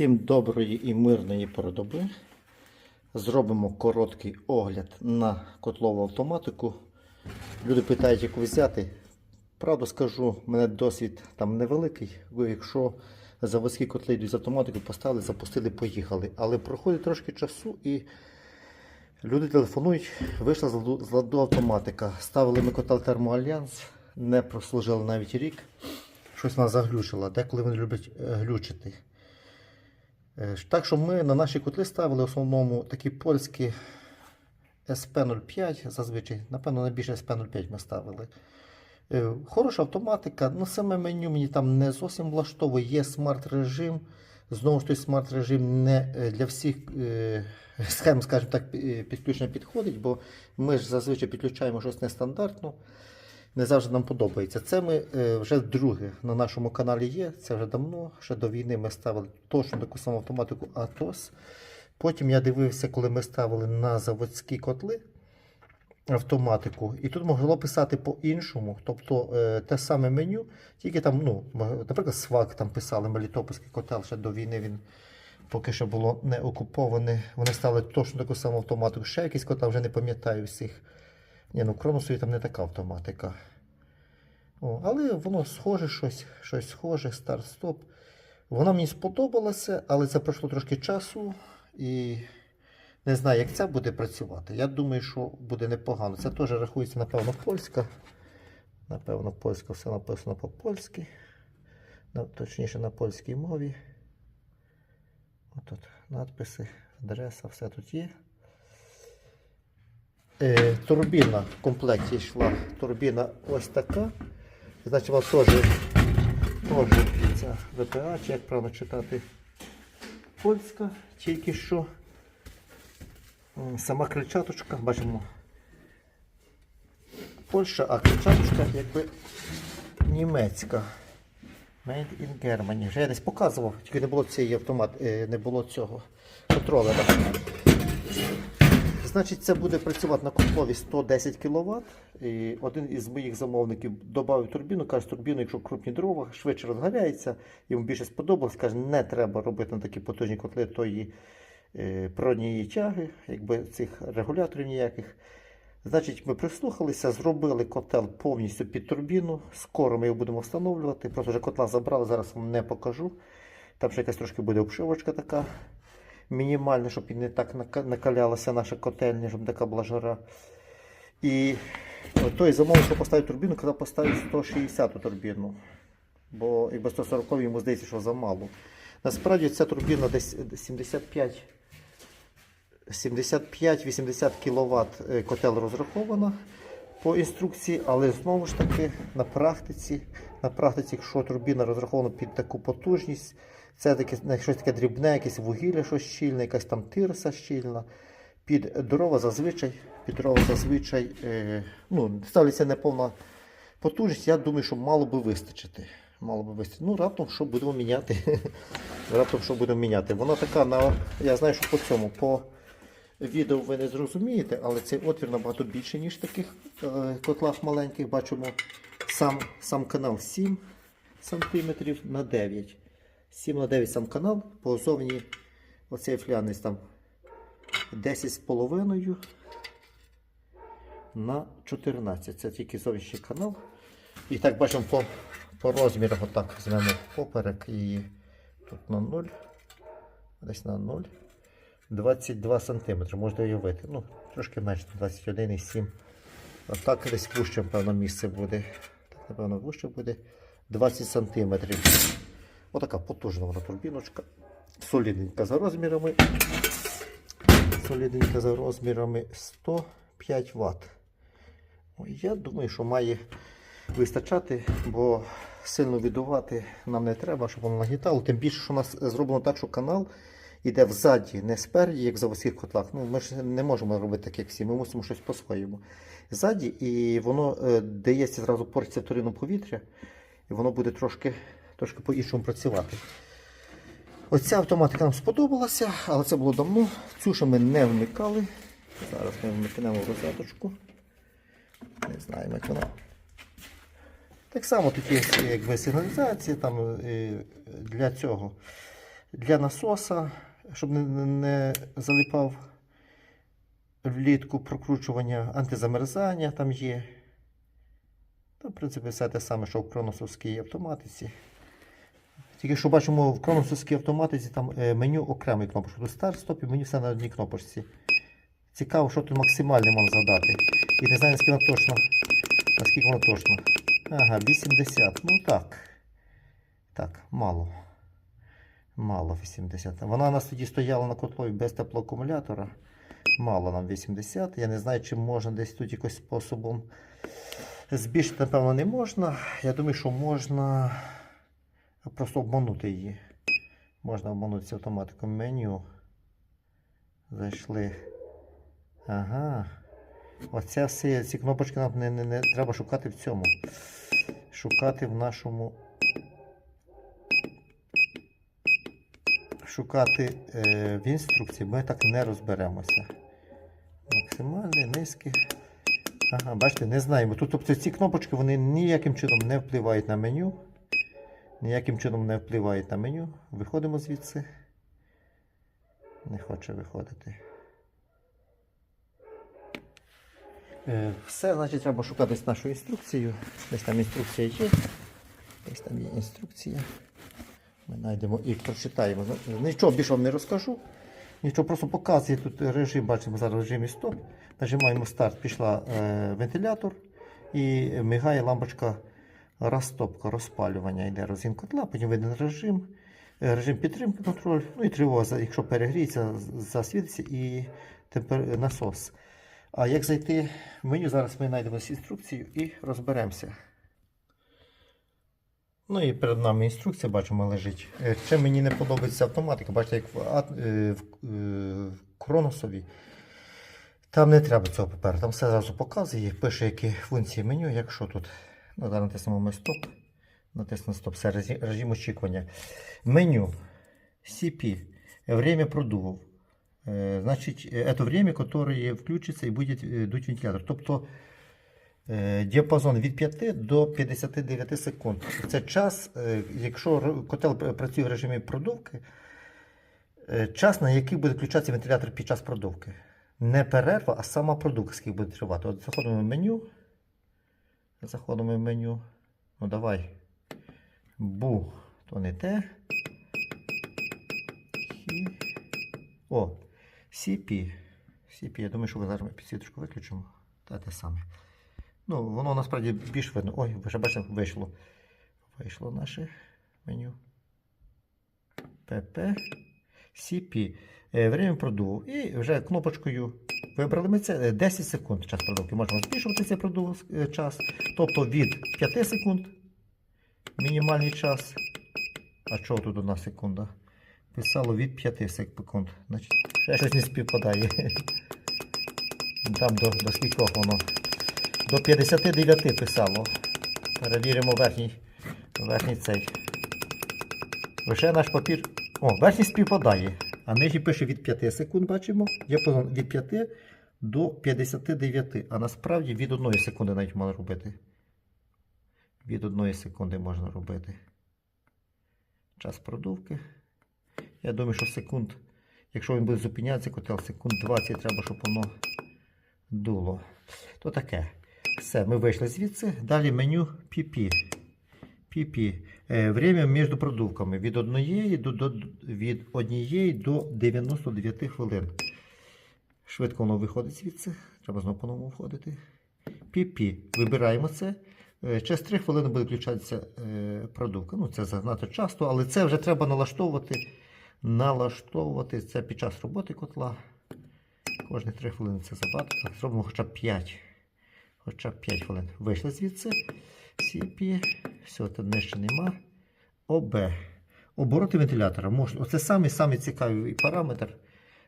Всім доброї і мирної передоби. Зробимо короткий огляд на котлову автоматику. Люди питають, яку взяти. Правду скажу, у мене досвід там невеликий. Ви якщо заводські котли йдуть з автоматикою, поставили, запустили, поїхали. Але проходить трошки часу і люди телефонують, вийшла з ладу- автоматика. Ставили ми котел Термоальянс, не прослужили навіть рік. Щось нас заглючило. Деколи вони люблять е, глючити. Е, Так що ми на наші котли ставили в основному такі польські SP05, зазвичай, напевно, найбільше SP05 ми ставили. Е, Хороша автоматика, ну саме меню мені там не зовсім влаштовує. Є смарт-режим. Знову ж той смарт-режим не е, для всіх схем, скажімо так, підключення підходить, бо ми ж зазвичай підключаємо щось нестандартно. Не завжди нам подобається. Це ми е, вже вдруге на нашому каналі є. Це вже давно. Ще до війни ми ставили точно таку саму автоматику ATOS. Потім я дивився, коли ми ставили на заводські котли автоматику, і тут могло писати по-іншому. Тобто е, те саме меню, тільки там, ну, наприклад, свак там писали Мелітопольський котел ще до війни. Він поки що було не окуповане. Вони ставили точно таку саму автоматику. Ще якийсь котел, вже не пам'ятаю всіх. Ні, ну Кроносові там не така автоматика. О, але воно схоже щось, щось схоже, старт-стоп. Вона мені сподобалася, але це пройшло трошки часу і не знаю, як це буде працювати. Я думаю, що буде непогано. Це теж рахується, напевно, польська. Напевно, польська все написано по-польськи. Точніше на польській мові. Отут надписи, адреса, все тут є. Е, турбіна в комплекті йшла. Турбіна ось така. Значить, вона теж, теж ця ВПА, чи як правильно читати, польська, тільки що. Сама крильчаточка, бачимо. Польща, а крильчаточка якби німецька. Made in Germany. Вже я десь показував, тільки не було цієї автомат, е, не було цього контролера. Значить, це буде працювати на котлові 110 кВт. І один із моїх замовників додав турбіну, каже, турбіну, якщо крупні дрова, швидше розганяється, йому більше сподобалось, каже, не треба робити на такі потужні котли тої е, природньої тяги, якби цих регуляторів ніяких. Значить, ми прислухалися, зробили котел повністю під турбіну. Скоро ми його будемо встановлювати. Просто вже котла забрали, зараз вам не покажу. Там ще якась трошки буде обшивочка така мінімальна, щоб і не так накалялася наша котельня, щоб така була жара. І той замовник, що поставив турбіну, казав поставити 160 турбіну. Бо якби 140 йому здається, що замало. Насправді ця турбіна десь 75 75-80 кВт е, котел розрахована по інструкції, але знову ж таки на практиці, на практиці, якщо турбіна розрахована під таку потужність, це таке, щось таке дрібне, якесь вугілля, щось щільне, якась там тирса щільна. Під дрова зазвичай, під дрова зазвичай е, ну, ставиться неповна потужність, я думаю, що мало би вистачити. Мало би вистачити. Ну, раптом що будемо міняти. раптом що будемо міняти. Вона така на. Я знаю, що по цьому, по відео ви не зрозумієте, але цей отвір набагато більший, ніж таких е, котлах маленьких. Бачимо сам, сам канал 7 см на 9. 7 на 9 сам канал, позовні оцей флянець там 10,5 на 14. Це тільки зовнішній канал. І так бачимо по, по розмірах, отак візьмемо поперек і тут на 0, десь на 0. 22 см, можна уявити. Ну, трошки менше, 21,7. Отак десь вужче, певно, місце буде. Так, напевно, вужче буде 20 см. Отака потужна вона турбіночка. Солідненька за розмірами. Солідненька за розмірами 105 Вт. Я думаю, що має вистачати, бо сильно віддувати нам не треба, щоб воно нагнітало. Тим більше, що у нас зроблено так, що канал іде взаді, не спереді, як в заводських котлах. Ну, ми ж не можемо робити так, як всі, ми мусимо щось по-своєму. Ззаді, і воно е, дається зразу порція вторинного повітря, і воно буде трошки, трошки по-іншому працювати. Оця автоматика нам сподобалася, але це було давно. Цю ще ми не вмикали. Зараз ми вмикнемо розеточку. Не знаємо, як вона. Так само тут якби, сигналізація там, е, для цього. Для насоса, щоб не- не залипав влітку прокручування, антизамерзання там є. Та, в принципі, все те саме, що в кроносовській автоматиці. Тільки що бачимо в кроносовській автоматиці там е, меню окремий кнопочка. Тут старт, стоп і меню все на одній кнопочці. Цікаво, що тут максимальне можна задати. І не знаю, наскільки воно точно. Наскільки воно точно. Ага, 80. Ну так. Так, мало. Мало 80. Вона у нас тоді стояла на котлові без теплоакумулятора. Мало нам 80. Я не знаю, чи можна десь тут якось способом збільшити, напевно, не можна. Я думаю, що можна просто обманути її. Можна обманути цю автоматику меню. Зайшли. Ага. Оце все, ці кнопочки нам не, не, не треба шукати в цьому. Шукати в нашому. Шукати е, в інструкції, ми так не розберемося. Максимальний, низький. Ага, бачите, не знаємо. Тут, тобто ці кнопочки вони ніяким чином не впливають на меню. Ніяким чином не впливають на меню. Виходимо звідси. Не хоче виходити. Е, Все, значить, треба шукати нашу інструкцію. Десь там інструкція є. Десь там є інструкція. Ми знайдемо і прочитаємо. Нічого більше вам не розкажу. Нічого просто показує тут режим, бачимо зараз в режимі стоп. Нажимаємо старт, пішла е, вентилятор і мигає лампочка розтопка, розпалювання. Йде розгін котла, потім виден режим, е, режим підтримки контроль, ну і тривога, якщо перегріється, засвітиться і тепер насос. А як зайти в меню, зараз ми знайдемо інструкцію і розберемося. Ну і перед нами інструкція, бачимо, лежить. Е, Чим мені не подобається автоматика, бачите, як в, е, в, е, в Кроносові. Там не треба цього паперу, там все зразу показує, пише, які функції меню, якщо тут. Зараз натиснемо стоп. Натиснемо стоп, все режим, очікування. Меню CP. Время продувов. Е, Значить, е, це время, которое включиться і буде е, дуть вентилятор. Тобто діапазон від 5 до 59 секунд. Це час, якщо котел працює в режимі продувки, час, на який буде включатися вентилятор під час продувки. Не перерва, а сама продувка, скільки буде тривати. От заходимо в меню. Заходимо в меню. Ну давай. Бу, то не те. Хі. О, CP. CP. Я думаю, що ви зараз ми підсвіточку виключимо. Та те саме. Ну, воно насправді більш видно. Ой, вже бачите, вийшло. Вийшло наше меню. PP. CP. Е, Время продуву. І вже кнопочкою вибрали ми це е, 10 секунд час продувки. Можемо збільшувати цей продув е, час. Тобто від 5 секунд мінімальний час. А чого тут одна секунда? Писало від 5 секунд. Значить, ще щось не співпадає. Там до, до скількох воно. До 59 писало. Перевіримо верхній, верхній цей. Лише наш папір. О, верхній співпадає. А нижній пише від 5 секунд, бачимо. Діапазон від 5 до 59. А насправді від 1 секунди навіть можна робити. Від 1 секунди можна робити. Час продувки. Я думаю, що секунд, якщо він буде зупинятися, котел секунд 20 треба, щоб воно дуло. То таке. Все, ми вийшли звідси. Далі меню PP. PP. Е, Время між продувками від 1 до, до, від 1 до 99 хвилин. Швидко воно виходить звідси. Треба знову по-новому входити. PP. Вибираємо це. Е, Через 3 хвилини буде включатися е, продувка. Ну, це занадто часто, але це вже треба налаштовувати. Налаштовувати це під час роботи котла. Кожні 3 хвилини це забагато. Так, зробимо хоча б 5. Хоча б 5 хвилин. Вийшли звідси. CP. Все, тут нижче нема. ОБ. Обороти вентилятора. Оце самий самий цікавий параметр.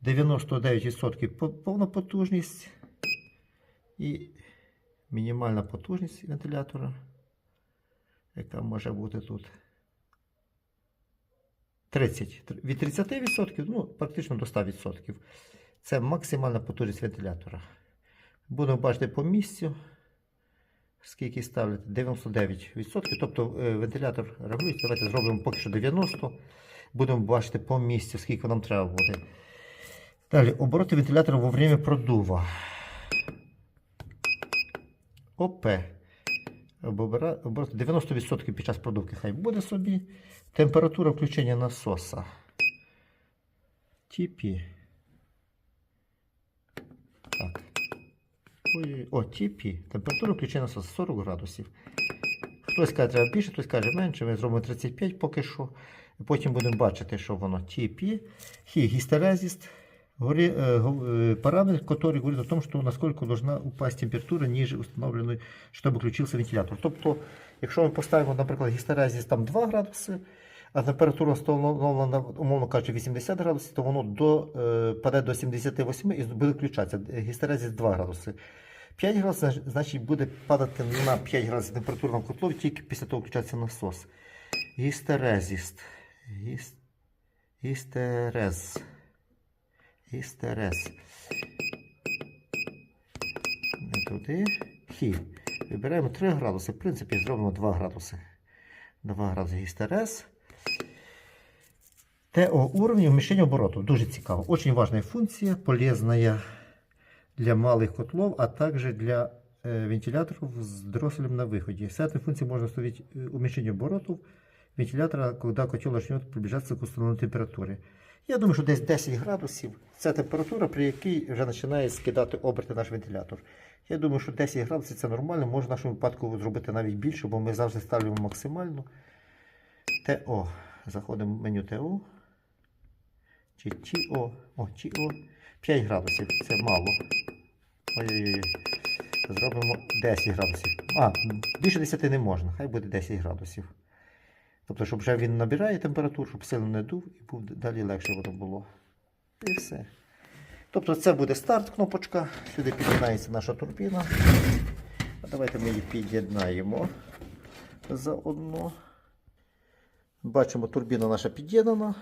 99% по- повна потужність. І мінімальна потужність вентилятора. Яка може бути тут? 30. Від 30%, ну, практично до 100%. Це максимальна потужність вентилятора. Будемо бачити по місцю, скільки ставлять? 99%. Тобто е, вентилятор регулюється. Давайте зробимо поки що 90%. Будемо бачити по місці, скільки нам треба буде. Далі, обороти вентилятора во время продува. ОП. Обороти 90% під час продувки хай буде собі. Температура включення насоса. TP. Ой, о, TP. Температура включення насоса 40 градусів. Хтось каже, треба більше, хтось каже менше. Ми зробимо 35 поки що. Потім будемо бачити, що воно TP. Хі, гістерезіст. Говори, э, гов- э, параметр, который говорит о том, что насколько должна упасть температура ниже установленої, щоб включився вентилятор. Тобто, якщо ми поставимо, наприклад, гістерезіс там 2 градуси, а температура встановлена, умовно кажучи, 80 градусів, то воно до, е, паде до 78 і буде включатися. Гістерезіс 2 градуси. 5 градусів, значить- буде падати на 5 градусів температура на котлові, тільки після того включається насос. Гістерезіст. Гіс... Гістерез. Гістерез. Не туди. Хі. Вибираємо 3 градуси. В принципі, зробимо 2 градуси. 2 градуси гістерез. ТО уровень вмещения оборотов. Дуже цікаво. Очень важная функция, полезная для малых котлов, а также для э, вентиляторов с дросселем на выходе. С этой функцией можно установить э, уменьшение оборотов вентилятора, когда котел начнет приближаться к установленной температуре. Я думаю, що десь 10 градусів це температура, при якій вже починає скидати оберти наш вентилятор. Я думаю, що 10 градусів це нормально, можна в нашому випадку зробити навіть більше, бо ми завжди ставимо максимально. ТО. Заходимо в меню ТО. Чи ТО. О, ТО. 5 градусів. Це мало. Ой-ой-ой. Зробимо 10 градусів. А, більше 10 не можна. Хай буде 10 градусів. Тобто, щоб вже він набирає температуру, щоб сильно не дув і був далі легше воно було. І все. Тобто це буде старт кнопочка. Сюди під'єднається наша турбіна. А давайте ми її під'єднаємо заодно. Бачимо, турбіна наша під'єднана.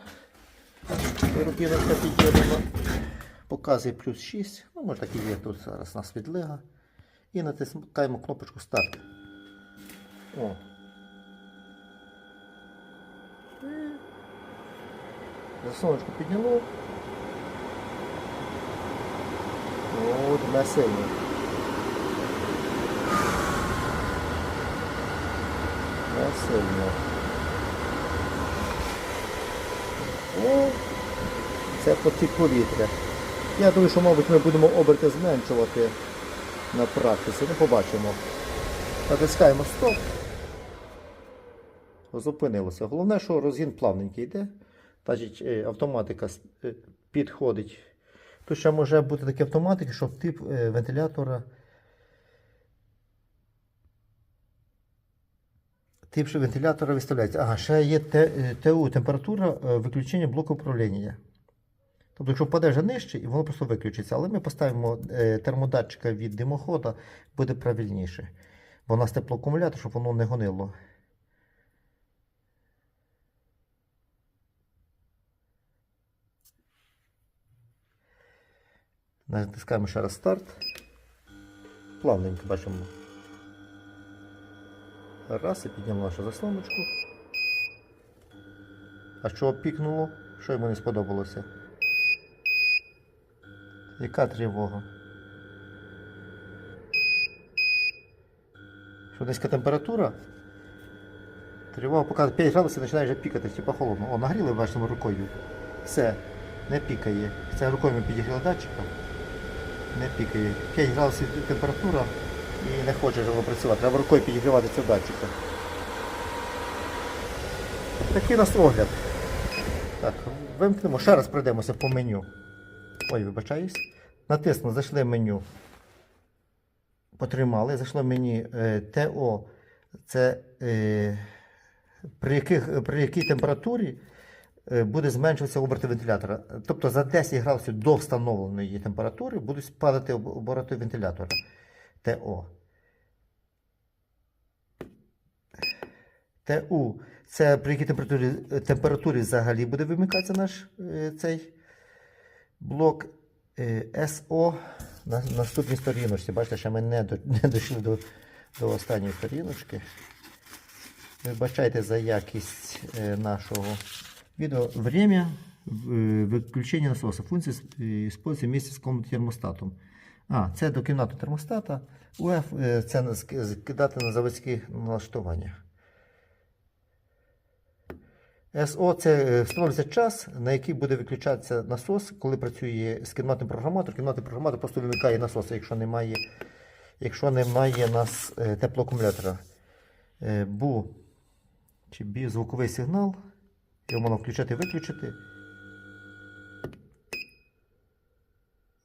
Ця під'єднана. Показує плюс 6. Ну, може так і є тут зараз у нас відлига. І натискаємо кнопочку старт. О, Засоночку підняло. О, не сильно. Не сильно. О, це потік повітря. Я думаю, що, мабуть, ми будемо оберти зменшувати на практиці. Ну, побачимо. Натискаємо стоп. Зупинилося. Головне, що розгін плавненький йде. Значить, е, автоматика е, підходить. Тут ще може бути такі автоматики, що тип е, вентилятора. Тип вентилятора виставляється. Ага, ще є ТУ температура виключення блоку управління. Тобто, якщо впаде вже нижче, і воно просто виключиться. Але ми поставимо е, термодатчика від димохода, буде правильніше. Бо у нас теплоакумулятор, щоб воно не гонило. Натискаємо ще раз старт. Плавненько бачимо. Раз і піднямо нашу заслоночку. А що пікнуло? Що йому не сподобалося? Яка тривога? Що низька температура? Тривога показує 5 градусів починає вже пікати, типа холодно. О, нагріли бачимо рукою. Все, не пікає. Це рукою ми підігріли датчика. Не пікає. 5 градусів температура і не хоче воно працювати. Треба рукою підігрівати це датчика. Такий у нас огляд. Так, вимкнемо, ще раз пройдемося по меню. Ой, вибачаюсь. Натиснули, зайшли меню. Потримали, зайшло мені е, ТО. Це е, при, яких, при якій температурі е, буде зменшуватися оберти вентилятора. Тобто за 10 градусів до встановленої температури будуть падати обороти вентилятора. ТО. ТУ. Це при якій температурі, температурі взагалі буде вимикатися наш е, цей блок е, СО на наступній сторіночці. Бачите, що ми не, до, не дійшли до до останньої сторіночки. Вибачайте за якість е, нашого відео. Время виключення насоса. Функція використовується вместе з комнатним термостатом. А, це до кімнати термостата. УФ е, це скидати на заводські налаштування. СО це е, встановлюється час, на який буде виключатися насос, коли працює з кімнатним програматором. Кімнатний програматор просто вимикає насос, якщо немає, якщо немає нас е, теплоакумулятора. Е, БУ чи бі звуковий сигнал. Його можна включати і виключити.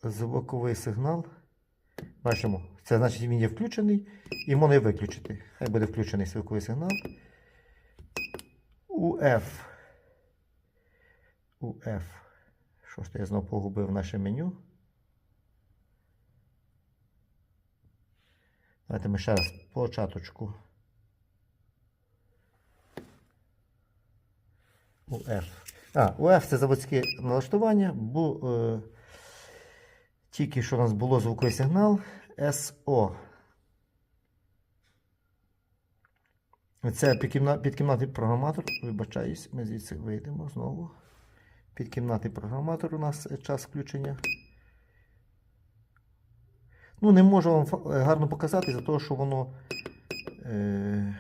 Звуковий сигнал. Бачимо, це значить він є включений і можна і виключити. Хай буде включений звуковий сигнал. УФ. УФ. Що ж то я знову погубив наше меню? Давайте ми ще раз початочку. УФ. А, УФ це заводське налаштування. Бу, е, тільки що у нас було звуковий сигнал. СО. Це підкімна- підкімнатний програматор. Вибачаюсь, ми звідси вийдемо знову. Підкімнатний програматор у нас е, час включення. Ну, не можу вам е, гарно показати, за того, що воно е,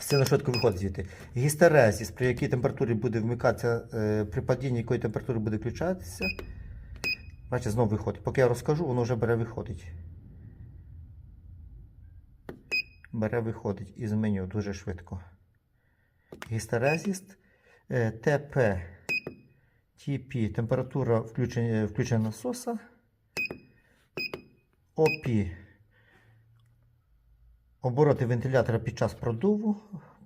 сильно швидко виходить звідти. Гістерезіс, при якій температурі буде вмикатися, е, при падінні якої температури буде включатися. Бачите, знову виходить. Поки я розкажу, воно вже бере виходить. Бере виходить із меню дуже швидко. Гістерезіст. е, ТП. Температура включення, включення насоса. ОП. Обороти вентилятора під час продуву.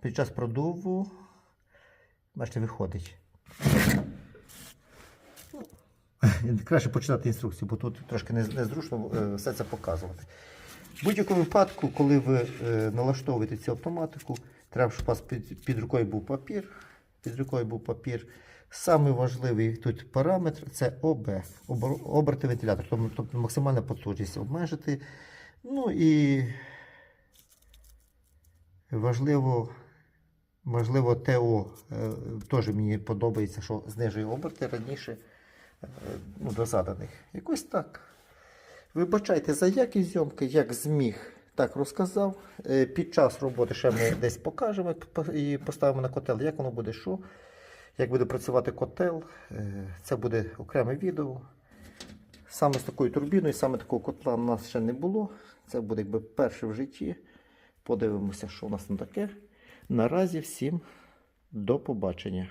Під час продуву. Бачите, виходить. Краще почитати інструкцію, бо тут трошки незручно е, все це показувати. В будь-якому випадку, коли ви е, налаштовуєте цю автоматику, треба, щоб у вас під, під рукою був папір. Під рукою був папір. Самий важливий тут параметр це ОБ, оберти вентилятор, тобто, тобто максимальна потужність обмежити. Ну і важливо, важливо ТО. е, Теж мені подобається, що знижує оберти раніше е, ну, до заданих. Якось так. Вибачайте за якість зйомки, як зміг, так розказав. Е, Під час роботи ще ми десь покажемо і поставимо на котел, як воно буде, що, як буде працювати котел. Е, Це буде окреме відео. Саме з такою турбіною, саме такого котла у нас ще не було. Це буде якби перше в житті. Подивимося, що у нас там таке. Наразі всім до побачення.